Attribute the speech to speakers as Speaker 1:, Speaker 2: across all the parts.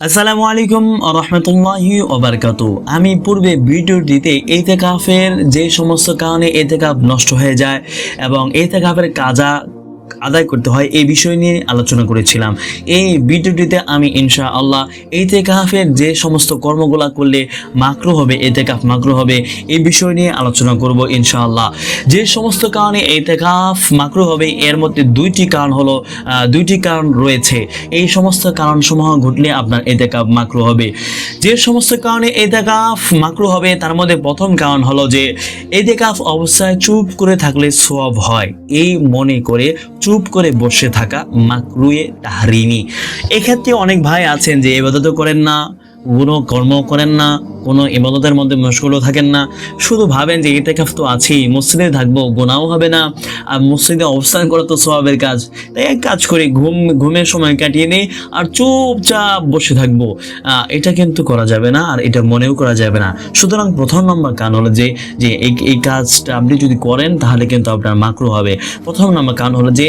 Speaker 1: আসসালামু আলাইকুম রহমতুল্লাহি ওবরকাত। আমি পূর্বে ভিডিওটিতে এতেকাফের যে সমস্ত কারণে এতেকাফ নষ্ট হয়ে যায় এবং এতেকাফের কাজা আদায় করতে হয়, এই বিষয় নিয়ে আলোচনা করেছিলাম। এই ভিডিওটিতে আমি ইনশা আল্লাহ এতেকাফের যে সমস্ত কর্মগুলা করলে মাকরু হবে এতেকাফ মাকরু হবে, এই বিষয় নিয়ে আলোচনা করব ইনশা আল্লাহ যে সমস্ত কারণে এতেকাফ মাকরু হবে, এর মধ্যে দুইটি কারণ হলো দুইটি কারণ রয়েছে। এই সমস্ত কারণসমূহ ঘটলে আপনার এতেকাফ মাকরু হবে। যে সমস্ত কারণে এতেকাফ মাকরু হবে, তার মধ্যে প্রথম কারণ হলো যে এতেকাফ অবস্থায় চুপ করে থাকলে সব হয়। এই মনে করে চুপ করে বসে থাকা মাকরুয়ে তাহরিমি এক্ষেত্রে অনেক ভাই আছেন যে এবাদত করেন না কোনো কর্ম করেন না কোনো ইবাদতের মধ্যে মশগুলও থাকেন না। শুধু ভাবেন যে ইতেকাফ তো আছেই, মসজিদে থাকব গোনাও হবে না। আর মসজিদে অবস্থান করা তো স্বভাবের কাজ। তাই এক কাজ করি, ঘুম, ঘুমের সময় কাটিয়ে নেই আর চুপচাপ বসে থাকব। এটা কিন্তু করা যাবে না আর এটা মনেও করা যাবে না। সুতরাং প্রথম নম্বর কারণ হলো যে যে এই কাজটা আপনি যদি করেন তাহলে কিন্তু আপনার মাকরু হবে। প্রথম নম্বর কারণ হলো যে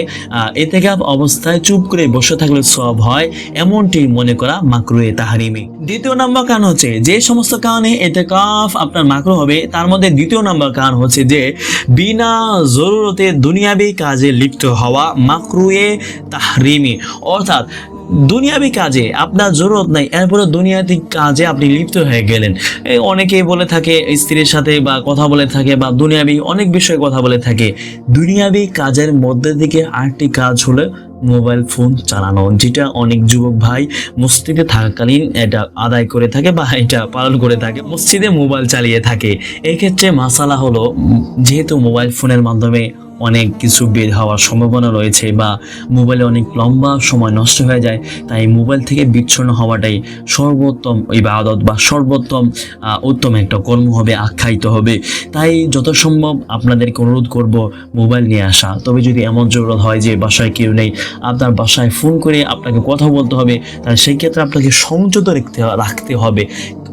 Speaker 1: এতেকাফ অবস্থায় চুপ করে বসে থাকলে সব হয়, এমনটি মনে করা মাকরুয়ে তাহারিমি দ্বিতীয় নম্বর কারণ হচ্ছে যে সমস্ত কারণে এতেকাফ আপনার মাকরু হবে, তার মধ্যে দ্বিতীয় নাম্বার কারণ হচ্ছে যে, বিনা জরুরতে দুনিয়াবি কাজে লিপ্ত হওয়া মাকরুয়ে তাহরিমি। অর্থাৎ দুনিয়াবি কাজে আপনার জরুরত নাই এরপরে দুনিয়াতে কাজে আপনি লিপ্ত হয়ে গেলেন। এই অনেকেই বলে থাকে, স্ত্রীর সাথে বা কথা বলে থাকে বা দুনিয়াবি অনেক বিষয়ে কথা বলে থাকে। দুনিয়াবি কাজের মধ্যে থেকে আরেকটি কাজ হলো মোবাইল ফোন চালানো। যেটা অনেক যুবক ভাই মসজিদে থাকাকালীন এটা আদায় করে থাকে বা এটা পালন করে থাকে, মসজিদে মোবাইল চালিয়ে থাকে। এক্ষেত্রে মাসালা হলো যেহেতু মোবাইল ফোনের মাধ্যমে অনেক কিছু বের হওয়ার সম্ভাবনা রয়েছে বা মোবাইলে অনেক লম্বা সময় নষ্ট হয়ে যায়, তাই মোবাইল থেকে বিচ্ছিন্ন হওয়াটাই সর্বোত্তম ইবাদত বা সর্বোত্তম উত্তম একটা কর্ম হবে, আখ্যায়িত হবে। তাই যত সম্ভব আপনাদেরকে অনুরোধ করব মোবাইল নিয়ে আসা। তবে যদি এমন জরুরত হয় যে বাসায় কেউ নেই, আপনার বাসায় ফোন করে আপনাকে কথা বলতে হবে, তাহলে সেই ক্ষেত্রে আপনাকে সংযত রাখতে রাখতে হবে।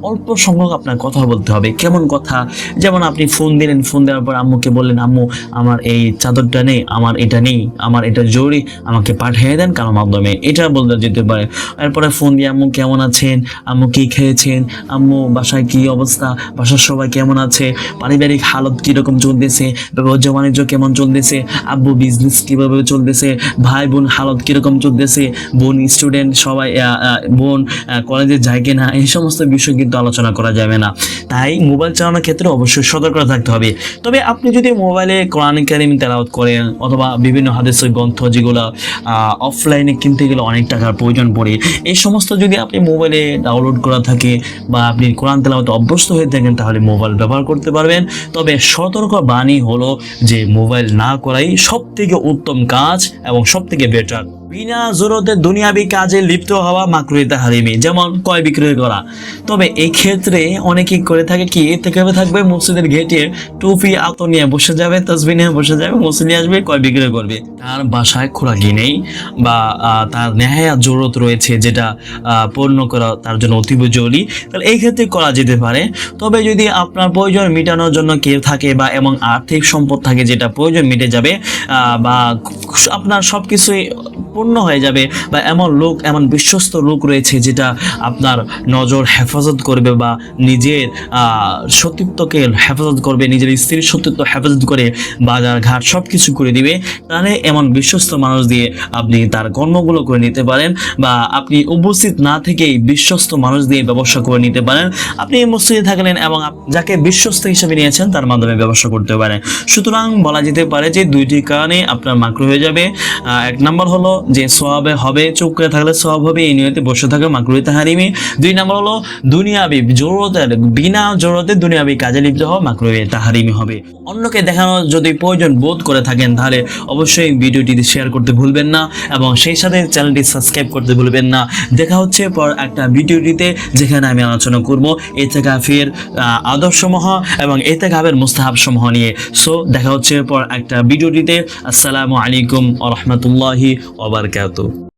Speaker 1: অল্প সংখ্যক আপনার কথা বলতে হবে। কেমন কথা? যেমন আপনি ফোন দিলেন, ফোন দেওয়ার পর আম্মুকে বললেন, আম্মু, আমার এই চাদরটা নেই, আমার এটা নেই, আমার এটা জরুরি, আমাকে পাঠিয়ে দেন কারও মাধ্যমে। এটা বলতে যেতে পারে। এরপরে ফোন দিয়ে, আম্মু, কেমন আছেন? আম্মু কি খেয়েছেন? আম্মু, বাসায় কি অবস্থা? বাসার সবাই কেমন আছে? পারিবারিক হালত কীরকম চলতেছে? ব্যবসা বাণিজ্য কেমন চলতেছে? আব্বু বিজনেস কীভাবে চলতেছে? ভাই বোন হালত কীরকম চলতেছে? বোন স্টুডেন্ট সবাই বোন কলেজে যায় কিনা? এই সমস্ত বিষয় কিন্তু আলোচনা করা যাবে না। তাই মোবাইল চালানোর ক্ষেত্রে অবশ্যই সতর্ক থাকতে হবে। তবে আপনি যদি মোবাইলে কোরআন কারিম তেলাওয়াত করেন অথবা বিভিন্ন হাদিসের গ্রন্থ যেগুলো অফলাইনে কিনতে গেলে অনেক টাকার প্রয়োজন পড়ে। এই সমস্ত যদি আপনি মোবাইলে ডাউনলোড করা থাকে বা আপনি কোরআন তেলাওয়াতে অভ্যস্ত হয়ে থাকেন, তাহলে মোবাইল ব্যবহার করতে পারবেন। তবে সতর্ক বাণী হলো যে মোবাইল না করাই সব থেকে উত্তম কাজ এবং সব থেকে বেটার বিনা জোরতে দুনিয়াবি কাজে লিপ্ত হওয়া মাকরুইতা হারিমি, যেমন কয় বিক্রয় করা তবে এই ক্ষেত্রে অনেকেই করে থাকে কি থেকে থাকবে? মসজিদের গেটে টুপি আত নিয়ে বসে যাবে তসবি নিয়ে বসে যাবে, মসজিদে আসবে, কয় বিক্রয় করবে? তার বাসায় খোরাকি নেই বা তার নেহায়া জরুরত রয়েছে যেটা পূর্ণ করা তার জন্য অতীব জরুরি। তাহলে এই ক্ষেত্রে করা যেতে পারে। তবে যদি আপনার প্রয়োজন মেটানোর জন্য কেউ থাকে বা এবং আর্থিক সম্পদ থাকে যেটা প্রয়োজন মিটে যাবে বা আপনার সব কিছুই পূর্ণ হয়ে যাবে বা এমন লোক, এমন বিশ্বস্ত লোক রয়েছে যেটা আপনার নজর হেফাজত করবে বা নিজের সতীত্বকে হেফাজত করবে, নিজের স্ত্রীর সতীত্ব হেফাজত করে বাজার ঘাট সব কিছু করে দিবে। তাহলে এমন বিশ্বস্ত মানুষ দিয়ে আপনি তার কর্মগুলো করে নিতে পারেন বা আপনি উপস্থিত না থেকেই বিশ্বস্ত মানুষ দিয়ে ব্যবসা করে নিতে পারেন। আপনি মসজিদে থাকলেন এবং যাকে বিশ্বস্ত হিসেবে নিয়েছেন তার মাধ্যমে ব্যবসা করতে পারেন। সুতরাং বলা যেতে পারে যে দুইটি কারণে আপনার মাকরু হয়ে যাবে। এক নম্বর হলো যে সোয়াবে হবে, চুপ করে থাকলে সোয়াব হবে, এই নিয়তে বসে থাকা মাকরুই তাহারিমি দুই নম্বর হলো, দুনিয়াবি জরুরতের, বিনা জরুরতে দুনিয়াবি কাজে লিপ্ত হওয়া মাকরুই তাহারিমি হবে। অন্যকে দেখানো যদি প্রয়োজন বোধ করে থাকেন, তাহলে অবশ্যই ভিডিওটি শেয়ার করতে ভুলবেন না এবং সেই সাথে চ্যানেলটি সাবস্ক্রাইব করতে ভুলবেন না। দেখা হচ্ছে পর একটা ভিডিওটিতে যেখানে আমি আলোচনা করব এতেকাফের আদর্শসমূহ এবং এতেকাফের মুস্তাহাব সমূহ নিয়ে। সো দেখা হচ্ছে পর একটা ভিডিওটিতে। আসসালামু আলাইকুম আ রহমতুল্লাহি ওবরকাত